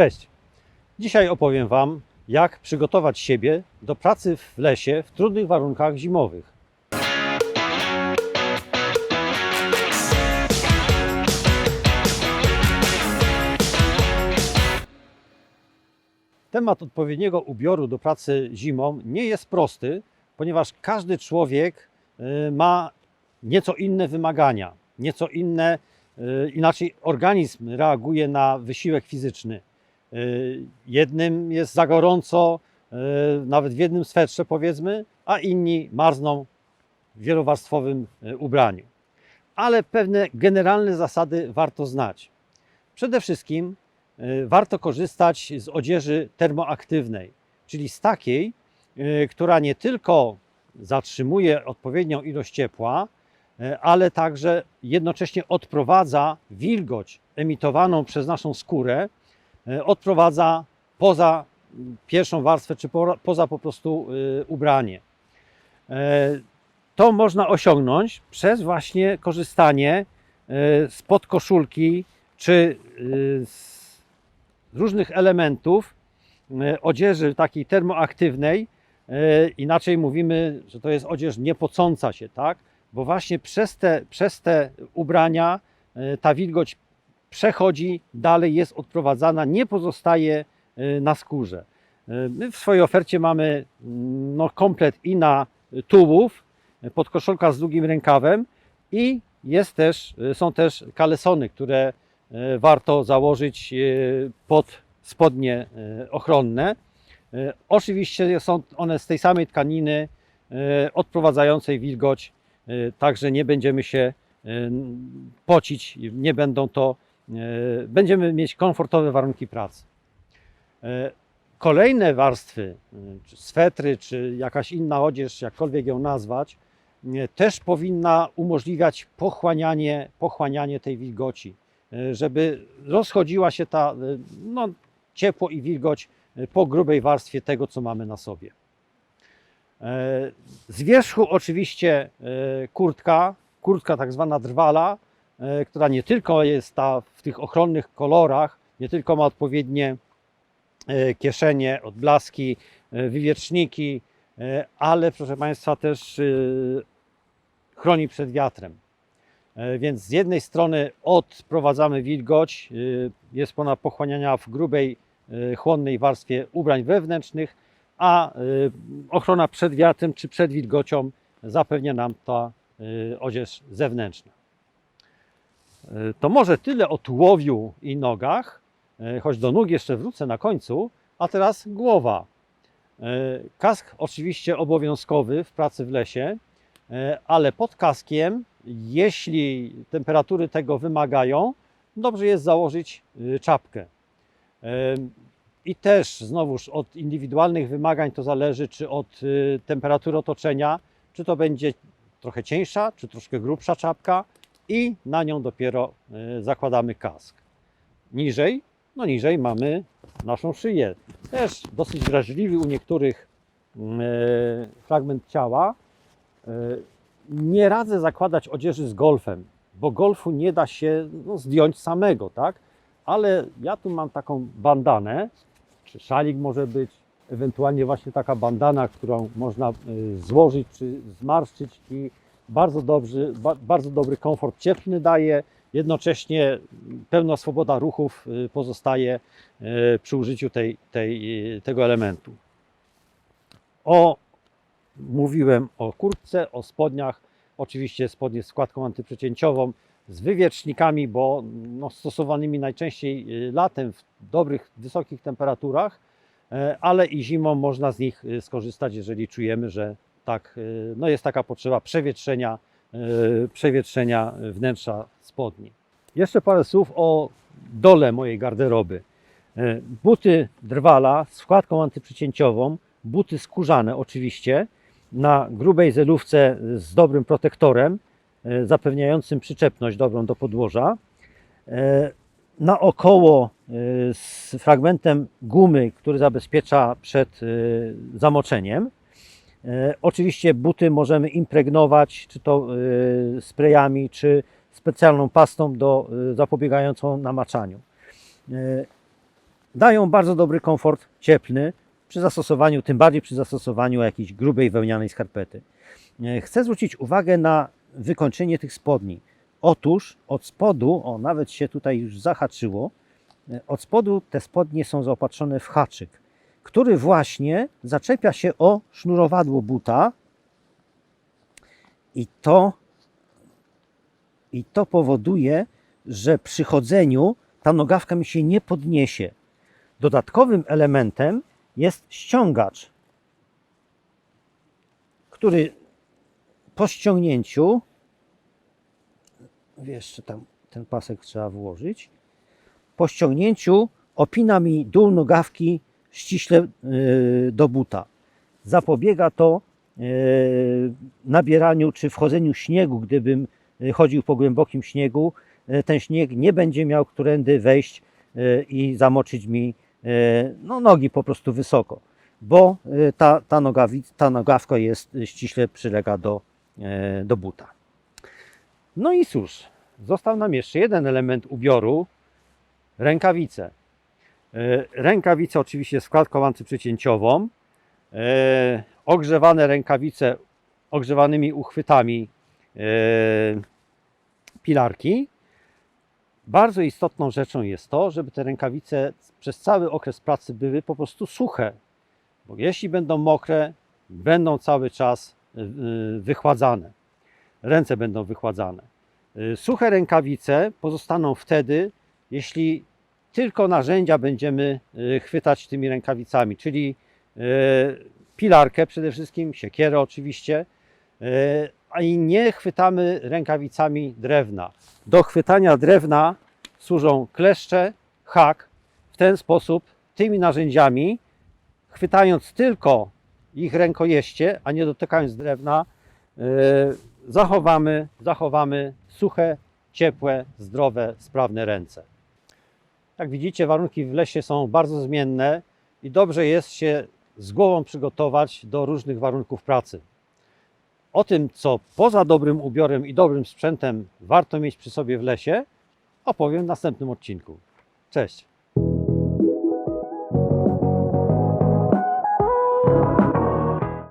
Cześć! Dzisiaj opowiem Wam, jak przygotować siebie do pracy w lesie w trudnych warunkach zimowych. Temat odpowiedniego ubioru do pracy zimą nie jest prosty, ponieważ każdy człowiek y, ma nieco inne wymagania, nieco inne, y, inaczej organizm reaguje na wysiłek fizyczny. Y, Jednym jest za gorąco, y, nawet w jednym swetrze powiedzmy, a inni marzną w wielowarstwowym y, ubraniu. Ale pewne generalne zasady warto znać. Przede wszystkim warto korzystać z odzieży termoaktywnej, czyli z takiej, która nie tylko zatrzymuje odpowiednią ilość ciepła, ale także jednocześnie odprowadza wilgoć emitowaną przez naszą skórę, odprowadza poza pierwszą warstwę, czy po- poza po prostu y, ubranie. E, To można osiągnąć przez właśnie korzystanie z podkoszulki czy z różnych elementów odzieży takiej termoaktywnej. Inaczej mówimy, że to jest odzież niepocąca się, tak? Bo właśnie przez te, przez te ubrania ta wilgoć przechodzi dalej, jest odprowadzana, nie pozostaje y, na skórze. Y, My w swojej ofercie mamy mm, no, komplet i na tułów, y, podkoszulka z długim rękawem i jest też, są też kalesony, które warto założyć pod spodnie ochronne. Oczywiście są one z tej samej tkaniny odprowadzającej wilgoć, także nie będziemy się pocić, nie będą to, będziemy mieć komfortowe warunki pracy. Y, Kolejne warstwy, y, czy swetry, czy jakaś inna odzież, jakkolwiek ją nazwać, też powinna umożliwiać pochłanianie, pochłanianie tej wilgoci, żeby rozchodziła się ta no, ciepło i wilgoć po grubej warstwie tego, co mamy na sobie. E, Z wierzchu oczywiście e, kurtka, kurtka tak zwana drwala, e, która nie tylko jest ta w tych ochronnych kolorach, nie tylko ma odpowiednie e, kieszenie, odblaski, e, wywieczniki, e, ale proszę Państwa też e, chroni przed wiatrem. E, Więc z jednej strony odprowadzamy wilgoć, e, jest ona pochłaniania w grubej, e, chłonnej warstwie ubrań wewnętrznych, a ochrona przed wiatrem czy przed wilgocią zapewnia nam ta odzież zewnętrzna. Y, To może tyle o tułowiu i nogach, y, choć do nóg jeszcze wrócę na końcu, a teraz głowa. Y, Kask oczywiście obowiązkowy w pracy w lesie, ale pod kaskiem, jeśli temperatury tego wymagają, dobrze jest założyć czapkę. I też znowuż od indywidualnych wymagań to zależy, czy od temperatury otoczenia, czy to będzie trochę cieńsza, czy troszkę grubsza czapka i na nią dopiero y, zakładamy kask. Niżej, no niżej mamy naszą szyję. Też dosyć wrażliwy u niektórych y, fragment ciała. Y, Nie radzę zakładać odzieży z golfem, bo golfu nie da się no, zdjąć samego, tak? Ale ja tu mam taką bandanę, czy szalik może być, ewentualnie właśnie taka bandana, którą można złożyć czy zmarszczyć i bardzo dobry, ba, bardzo dobry komfort cieplny daje, jednocześnie pełna swoboda ruchów y, pozostaje y, przy użyciu tej, tej, y, tego elementu. O, mówiłem o kurtce, o spodniach, oczywiście spodnie z składką antyprzecięciową, z wywiecznikami, bo no, stosowanymi najczęściej latem w dobrych, wysokich temperaturach, e, ale i zimą można z nich skorzystać, jeżeli czujemy, że tak, y, no jest taka potrzeba przewietrzenia, y, przewietrzenia wnętrza spodni. Jeszcze parę słów o dole mojej garderoby. E, Buty drwala z wkładką antyprzecięciową, buty skórzane oczywiście, na grubej zelówce z dobrym protektorem, zapewniającym przyczepność dobrą do podłoża. Naokoło e, z fragmentem gumy, który zabezpiecza przed zamoczeniem. E, Oczywiście buty możemy impregnować, czy to e, sprayami, czy specjalną pastą do, e, zapobiegającą namaczaniu. Dają bardzo dobry komfort cieplny przy zastosowaniu, tym bardziej przy zastosowaniu jakiejś grubej wełnianej skarpety. Chcę zwrócić uwagę na wykończenie tych spodni. Otóż od spodu, o nawet się tutaj już zahaczyło, od spodu te spodnie są zaopatrzone w haczyk, który właśnie zaczepia się o sznurowadło buta i to, i to powoduje, że przy chodzeniu ta nogawka mi się nie podniesie. Dodatkowym elementem jest ściągacz, który po ściągnięciu, jeszcze tam ten pasek trzeba włożyć, po ściągnięciu opina mi dół nogawki ściśle yy, do buta. Zapobiega to yy, nabieraniu czy wchodzeniu śniegu, gdybym yy, chodził po głębokim śniegu, ten śnieg nie będzie miał którędy wejść i zamoczyć mi no, nogi po prostu wysoko, bo ta, ta, ta nogawka jest ściśle przylega do, do buta. No i cóż, został nam jeszcze jeden element ubioru, rękawice. E, Rękawice oczywiście z klatką antyprzecięciową, e, ogrzewane rękawice ogrzewanymi uchwytami e, pilarki. Bardzo istotną rzeczą jest to, żeby te rękawice przez cały okres pracy były po prostu suche, bo jeśli będą mokre, będą cały czas wychładzane. Ręce będą wychładzane. Suche rękawice pozostaną wtedy, jeśli tylko narzędzia będziemy y, chwytać tymi rękawicami, czyli y, pilarkę przede wszystkim, siekierę oczywiście, y, a i nie chwytamy rękawicami drewna. Do chwytania drewna służą kleszcze, hak. W ten sposób tymi narzędziami, chwytając tylko ich rękojeście, a nie dotykając drewna, zachowamy, zachowamy suche, ciepłe, zdrowe, sprawne ręce. Jak widzicie, warunki w lesie są bardzo zmienne i dobrze jest się z głową przygotować do różnych warunków pracy. O tym, co poza dobrym ubiorem i dobrym sprzętem warto mieć przy sobie w lesie, opowiem w następnym odcinku. Cześć!